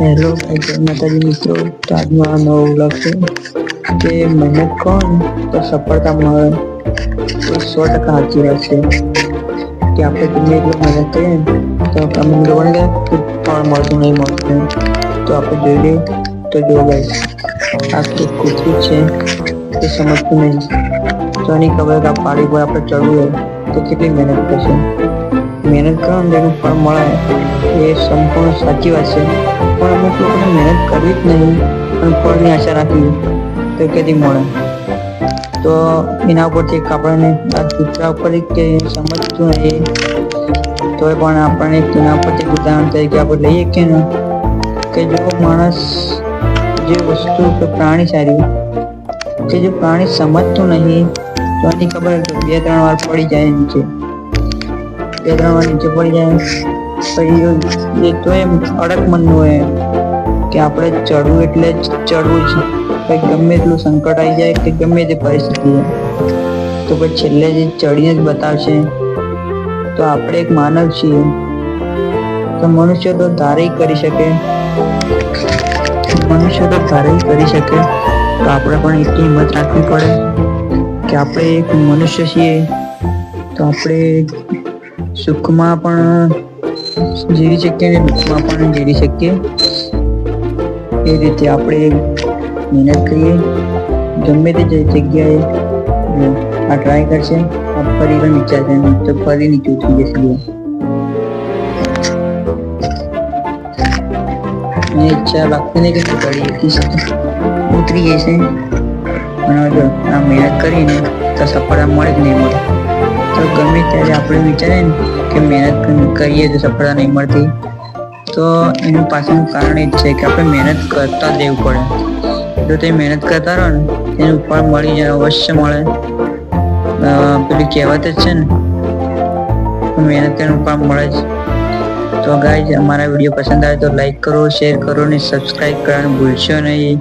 Hello ભાઈ માતાજી મિત્રો. તો આજનો આ નવો વ્લોગ છે કે મહેનત કોણ? તો સફળતા મળે. તો સો ટકા સાચી વાત છે. કે આપણે ગમે એટલું મહેનત કરીએ તો તમે લોકોને કે પણ મળતું નહીં મળતું. તો આપણે જોઈ લઈએ, તો જો ભાઈ આ એક કૂતરું છે તે સમજતું નહીં. તો એની ખબર કે આ પાડી પર આપણે ચડવું હોય તો કેટલી મહેનત કરશે. મહેનત કરો ને તેનું ફળ મળે એ સંપૂર્ણ સાચી વાત છે. પણ અમુક લોકોને મહેનત કરવી જ નહીં, પણ ફળની આશા રાખવી તો ક્યાંથી મળે? તો એના ઉપરથી આપણને આ કૂતરા ઉપર કે સમજતું નહીં. તો પણ આપણને તેના ઉપરથી ઉદાહરણ તરીકે આપણે લઈએ કે ને, કે જો માણસ જે વસ્તુ કે પ્રાણી સારી કે જો પ્રાણી સમજતું નહીં, તો એની ખબર બે ત્રણ વાર પડી જાય નીચે. બે ત્રણ વાર નીચે પડી જાય પછી એ તો એમ અડક મનનું હોય કે આપણે ચડવું એટલે જ ચડવું જ. કંઈક ગમે એટલું સંકટ આવી જાય કે ગમે તે પરિસ્થિતિ તો પછી છેલ્લે જે ચડીને જ બતાવશે, તો આપણે એક માનવ છીએ. તો મનુષ્ય તો ધારે કરી શકે. મનુષ્ય તો ધારે કરી શકે. તો આપણે પણ એટલી હિંમત રાખવી પડે કે આપણે એક મનુષ્ય છીએ. તો આપણે સુખમાં પણ જીવી શકીએ અને પણ જીવી શકીએ. એ રીતે આપણે મહેનત કરીએ. ગમે તે જગ્યાએ આ ટ્રાય કરશે ફરી પણ વિચારશે તો ફરી નીચું થઈ જશે મેં ઈચ્છા લાગતી નહીં કે ઘડી ઉતરી જશે. અને જો આ મહેનત કરીને તો સફળતા મળે કે નહીં મળે? તો ગમે ત્યારે આપણે વિચારીએ ને કે મહેનત કરીએ તો સફળતા નહીં મળતી, તો એનું પાછળનું કારણ એ જ છે કે આપણે મહેનત કરતા રહેવું પડે. જો તે મહેનત કરતા રહો ને, તેનું ફળ મળી જાય, અવશ્ય મળે. પેલી કહેવત જ છે ને, મહેનત તેનું ફળ મળે જ. તો ગાઈઝ અમારા વીડિયો પસંદ આવે તો લાઈક કરો શેર કરો ને સબસ્ક્રાઈબ કરવાનું ભૂલશો નહીં.